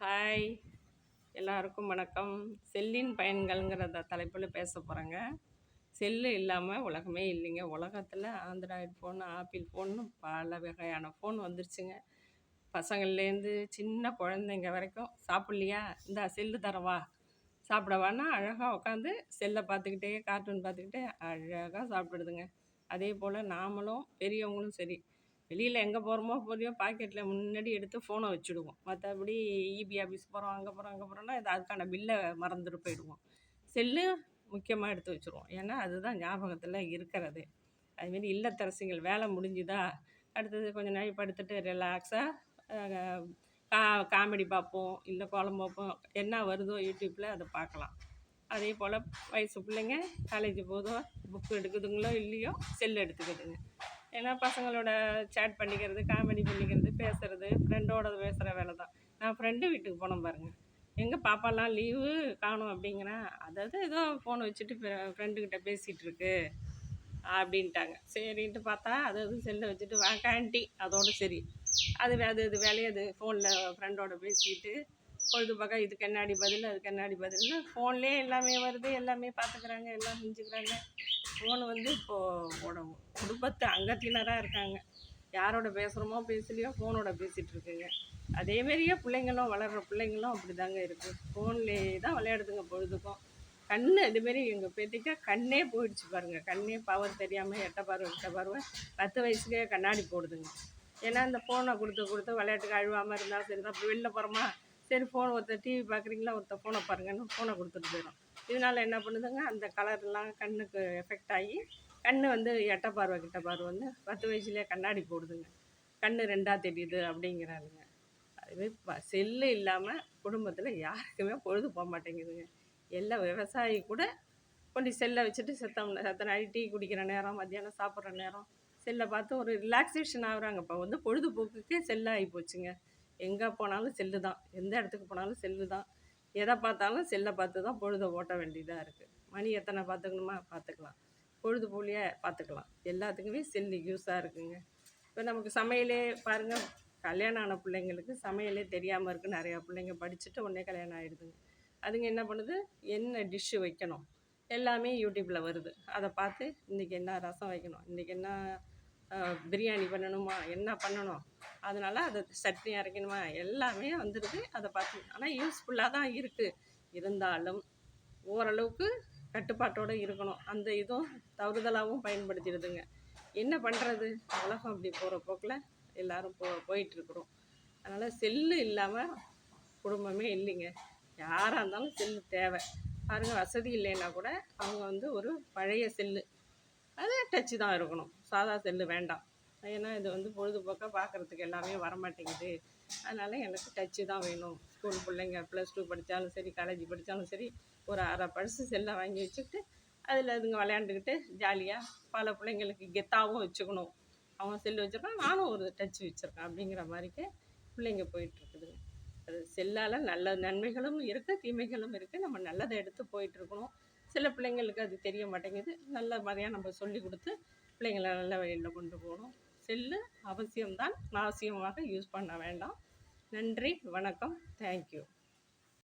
Hi எல்லாருக்கும் வணக்கம். செல்லின் பயன்கள்ங்கிறத தலைப்பில் பேச போகிறேங்க செல்லு இல்லாமல் உலகமே இல்லைங்க. உலகத்தில் ஆண்ட்ராய்டு ஃபோன் ஆப்பிள் ஃபோன்னு பல வகையான ஃபோன் வந்துருச்சுங்க. பசங்கள்லேருந்து சின்ன குழந்தைங்க வரைக்கும் சாப்பிட்லையா? இந்த செல்லு தரவா? சாப்பிடவான்னா அழகாக உட்காந்து செல்லை பார்த்துக்கிட்டே கார்ட்டூன் பார்த்துக்கிட்டே அழகாக சாப்பிடுதுங்க. அதே போல் நாமளும் பெரியவங்களும் சரி வெளியில் எங்கே போகிறோமோ போறியோ பாக்கெட்டில் முன்னாடி எடுத்து ஃபோனை வச்சுடுவோம். மற்றபடி இபி ஆஃபீஸ் போகிறோம் அங்கே போகிறோம் அங்கே போகிறோன்னா இது அதுக்கான பில்லை மறந்துட்டு போயிடுவோம். செல்லு முக்கியமாக எடுத்து வச்சுருவோம். ஏன்னா அதுதான் ஞாபகத்தில் இருக்கிறது. அதுமாரி இல்லத்தரசிகள் வேலை முடிஞ்சுதா அடுத்தது கொஞ்சம் நாள் படுத்துட்டு ரிலாக்ஸாக கா காமெடி பார்ப்போம் இல்லை குழம்பு பார்ப்போம். என்ன வருதோ யூடியூப்பில் அதை பார்க்கலாம். அதே போல் வயசு பிள்ளைங்க காலேஜ் போதோ புக்கு எடுக்குதுங்களோ இல்லையோ செல் எடுத்துக்குதுங்க. ஏன்னா பசங்களோட சேட் பண்ணிக்கிறது காமெடி பண்ணிக்கிறது பேசுகிறது ஃப்ரெண்டோட பேசுகிற வேலை தான் நான் ஃப்ரெண்டு வீட்டுக்கு போனோம் பாருங்கள் எங்கள் பாப்பாலாம் லீவு காணும் அப்படிங்கிறேன் அதாவது ஏதோ ஃபோனை வச்சுட்டு ஃப்ரெண்டுக்கிட்ட பேசிகிட்டு இருக்கு அப்படின்ட்டாங்க. சரின்ட்டு பார்த்தா அது அது செல்லை வச்சுட்டு வாங்க ஆண்டி அதோடு சரி. அது அது இது வேலையை அது ஃபோனில் ஃப்ரெண்டோட பேசிக்கிட்டு பொழுதுபோக்கா இதுக்கு என்னாடி பதில் அதுக்கு என்னாடி பதில்னு ஃபோன்லேயே எல்லாமே வருது எல்லாமே பார்த்துக்குறாங்க எல்லாம் செஞ்சுக்கிறாங்க. ஃபோனு வந்து இப்போது குடும்பத்து அங்கத்தினராக இருக்காங்க. யாரோட பேசுகிறோமோ பேசலையோ ஃபோனோட பேசிகிட்ருக்குங்க அதேமாரியே பிள்ளைங்களும் வளர்கிற பிள்ளைங்களும் அப்படி தாங்க இருக்குது ஃபோன்லேயே தான் விளையாடுதுங்க பொழுதுக்கும். கண் இதுமாரி எங்கள் பேத்திக்கா கண்ணே போயிடுச்சு பாருங்கள் கண்ணே பவர் தெரியாமல் எட்ட பார்வை எட்ட பார்வை பத்து வயசுலேயே கண்ணாடி போடுதுங்க. ஏன்னா இந்த ஃபோனை கொடுத்து கொடுத்து விளையாட்டுக்கு அழுவாமல் இருந்தால் சரி தான் வெளில போகிறோமா சரி ஃபோன் ஒருத்தர் டிவி பார்க்குறீங்களா? ஒருத்தர் ஃபோனை பாருங்கன்னு ஃபோனை கொடுத்துட்டு போயிடும் இதனால் என்ன பண்ணுதுங்க அந்த கலர்லாம் கண்ணுக்கு எஃபெக்ட் ஆகி கண் வந்து எட்ட பார்வை கிட்ட பார்வை வந்து பத்து வயசுலேயே கண்ணாடி போடுதுங்க. கண் ரெண்டாக தெரியுது அப்படிங்கிறாருங்க. அதுவே செல்லு இல்லாமல் குடும்பத்தில் யாருக்குமே பொழுது போக மாட்டேங்குதுங்க. எல்லா விவசாயி கூட கொண்டு செல்லை வச்சுட்டு செத்தம் செத்த டீ குடிக்கிற நேரம் மத்தியானம் சாப்பிட்ற நேரம் செல்லை பார்த்து ஒரு ரிலாக்ஸேஷன் ஆகுறாங்க இப்போ வந்து பொழுதுபோக்குக்கே செல்லாகி போச்சுங்க. எங்கே போனாலும் செல்லு தான். எந்த இடத்துக்கு போனாலும் செல்லு தான். எதை பார்த்தாலும் செல்லை பார்த்து தான் பொழுதை ஓட்ட வேண்டியதாக இருக்குது மணி எத்தனை பார்த்துக்கணுமா பார்த்துக்கலாம். பொழுது போலியே பார்த்துக்கலாம். எல்லாத்துக்குமே செல்லு யூஸாக இருக்குங்க. இப்போ நமக்கு சமையலே பாருங்கள் கல்யாணம் ஆன பிள்ளைங்களுக்கு சமையலே தெரியாமல் இருக்குது நிறையா பிள்ளைங்க படிச்சுட்டு உடனே கல்யாணம் ஆகிடுதுங்க அதுங்க என்ன பண்ணுது? என்ன டிஷ்ஷு வைக்கணும்? எல்லாமே யூடியூப்பில் வருது. அதை பார்த்து இன்றைக்கி என்ன ரசம் வைக்கணும்? இன்றைக்கி என்ன பிரியாணி பண்ணணுமா? என்ன பண்ணணும்? அதனால் அதை சட்னி அரைக்கணுமா? எல்லாமே வந்துடுது அதை பார்த்து ஆனால் யூஸ்ஃபுல்லாக தான் இருக்குது இருந்தாலும் ஓரளவுக்கு கட்டுப்பாட்டோடு இருக்கணும். அந்த இதுவும் தவறுதலாகவும் பயன்படுத்திடுதுங்க. என்ன பண்ணுறது உலகம் அப்படி போகிற போக்கில் எல்லோரும் போ போயிட்டுருக்குறோம். அதனால் செல்லு இல்லாமல் குடும்பமே இல்லைங்க. யாராக இருந்தாலும் செல்லு தேவை. பாருங்கள் வசதி இல்லைன்னா கூட அவங்க வந்து ஒரு பழைய செல்லு. அது டச்சு தான் இருக்கணும். சாதா செல்லு வேண்டாம். ஏன்னா இது வந்து பொழுதுபோக்காக பார்க்குறதுக்கு எல்லாமே வரமாட்டேங்குது. அதனால் எனக்கு டச்சு தான் வேணும். ஸ்கூல் பிள்ளைங்க ப்ளஸ் டூ படித்தாலும் சரி காலேஜ் படித்தாலும் சரி ஒரு அரை பர்ஸு செல்லை வாங்கி வச்சுக்கிட்டு அதில் அதுங்க விளையாண்டுக்கிட்டு ஜாலியாக பல பிள்ளைங்களுக்கு கெத்தாகவும் வச்சுக்கணும். அவன் செல்லு வச்சுருக்கான் நானும் ஒரு டச் வச்சுருக்கேன் அப்படிங்கிற மாதிரிக்கு பிள்ளைங்க போயிட்டுருக்குதுங்க. அது செல்லால் நல்ல நன்மைகளும் இருக்குது தீமைகளும் இருக்குது நம்ம நல்லதை எடுத்து போயிட்டுருக்கணும். சில பிள்ளைங்களுக்கு அது தெரிய மாட்டேங்குது. நல்ல மாதிரியாக நம்ம சொல்லி கொடுத்து பிள்ளைங்களை நல்ல வழியில் கொண்டு போகணும். செல்லு அவசியம்தான். அவசியமாக யூஸ் பண்ண வேண்டாம். நன்றி வணக்கம். தேங்க்யூ